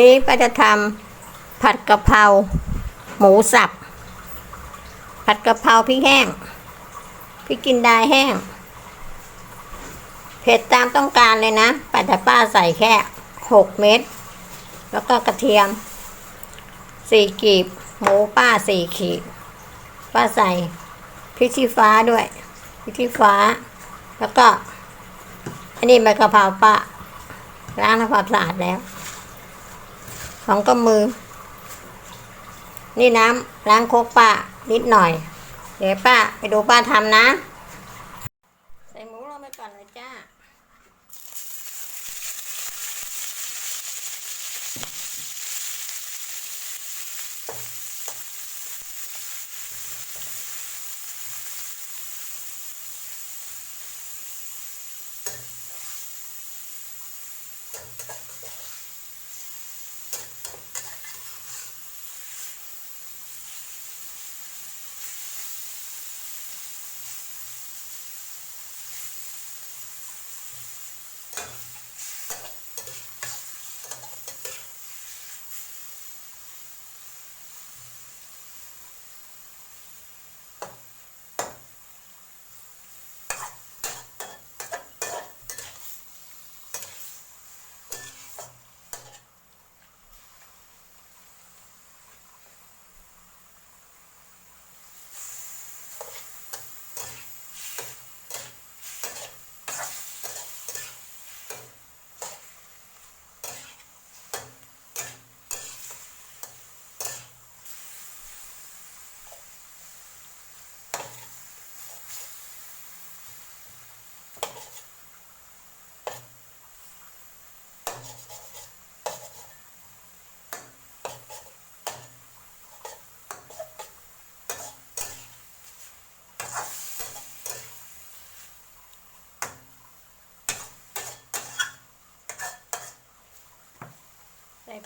นี้ป้าจะทำผัดกะเพราหมูสับ ผัดกะเพราพริกแห้งพริกกินดาแห้ง เผ็ดตามต้องการเลยนะป้าแต่ป้าใส่แค่หกเม็ดแล้วก็กระเทียมสี่กีบ หมูป้าสี่ขีด ป้าใส่พริกชี้ฟ้าด้วยพริกชี้ฟ้า แล้วก็ อันนี้ใบกะเพราป้าล้างทำความสะอาดแล้ว สองกำมือ นี่น้ำล้างโคกป้านิดหน่อย เดี๋ยวป้าไปดูป้าทำนะ ใส่หมูลงไปก่อนเลยจ้า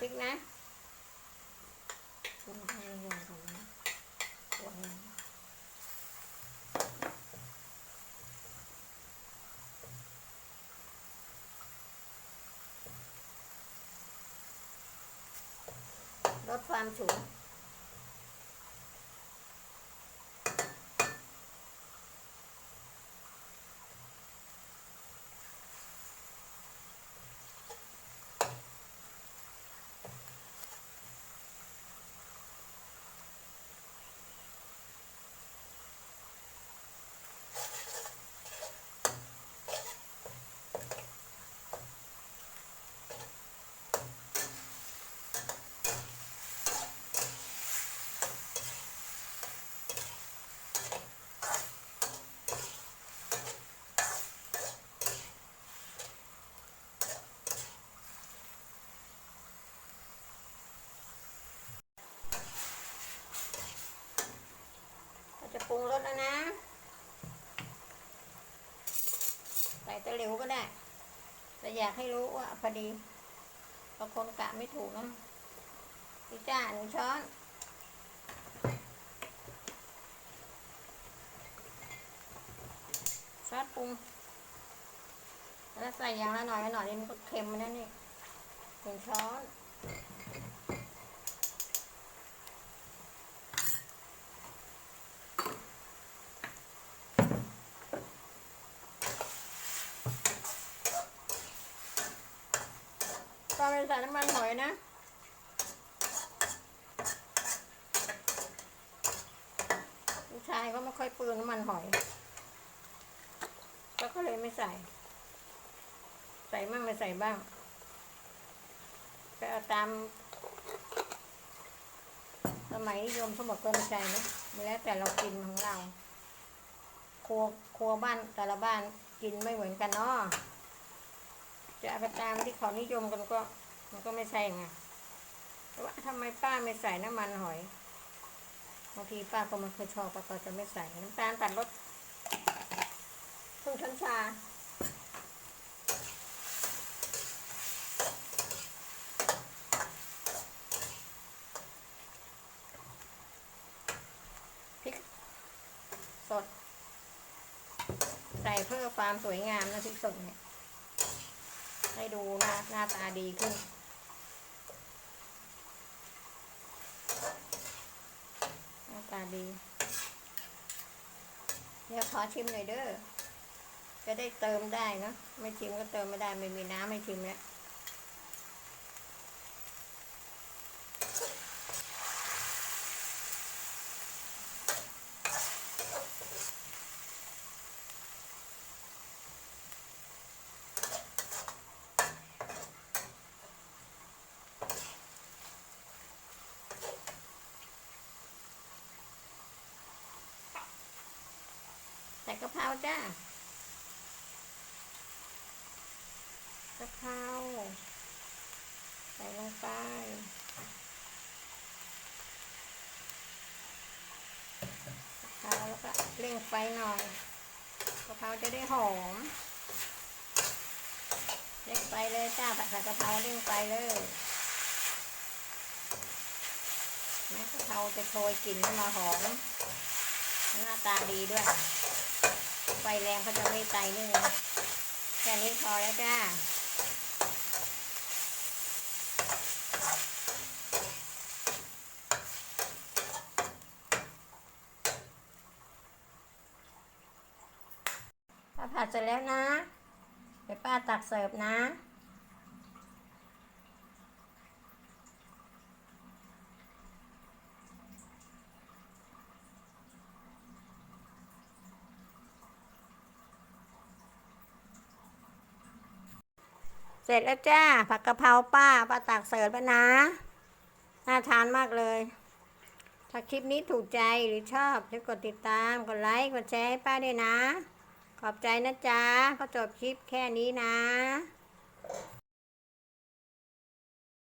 พริกนะลดความฉุน แล้วนะ ใส่ตะหลิวก็ได้ แต่อยากให้รู้ว่าพอดีบางคนกะไม่ถูกนะพี่จ้าหนึ่งช้อนซอสปรุงแล้วใส่อย่างละหน่อยละหน่อยนี่มันก็เค็มนะนี่หนึ่งช้อน ไปใส่น้ำมันหอยนะลูกชายก็ไม่ค่อยเปลืองน้ำมันหอยก็ก็เลยไม่ใส่ ใส่บ้างไม่ใส่บ้างก็เอาตามสมัยนิยมเขาบอกก็ไม่ใช่นะแล้วแต่เรากินของเรา ครัวครัวบ้านแต่ละบ้านกินไม่เหมือนกันเนาะจะเอาไปตามที่เขานิยมกันก็ มันก็ไม่ใช่ไงแต่ว่าทำไมป้าไม่ใส่น้ำมันหอยบางทีป้าก็ไม่เคยชอบป้าก็จะไม่ใส่น้ำตาลตัดรสครึ่งช้อนชาพริกสด ใส่เพื่อความสวยงามนะพริกสดเนี่ย ให้ดูหน้าหน้าตาดีขึ้น ตาดี เดี๋ยวขอชิมหน่อยเด้อ จะได้เติมได้เนาะไม่ชิมก็เติมไม่ได้ ไม่มีน้ำไม่ชิมแล้ว กะเพราจ้ากะเพราใส่ลงไปกะเพราแล้วก็เร่งไฟหน่อยกะเพราจะได้หอมเร่งไฟเลยจ้าผัดกะเพราเร่งไฟเลยแม้กะเพราจะโชยกลิ่นขึ้นมาหอมหน้าตาดีด้วย ไฟแรงเขาจะไม่ไตนึ่งนะแค่นี้พอแล้วจ้าถ้าผัดเสร็จแล้วนะไปป้าตักเสิร์ฟนะ ร็จแล้วจ้า ผักกะเพราป้าป้าตักเสิร์ฟแล้วนะ น่าทานมากเลย ถ้าคลิปนี้ถูกใจหรือชอบช่วยกดติดตาม กดไลค์ กดแชร์ให้ป้าด้วยนะ ขอบใจนะจ๊ะก็จบคลิปแค่นี้นะ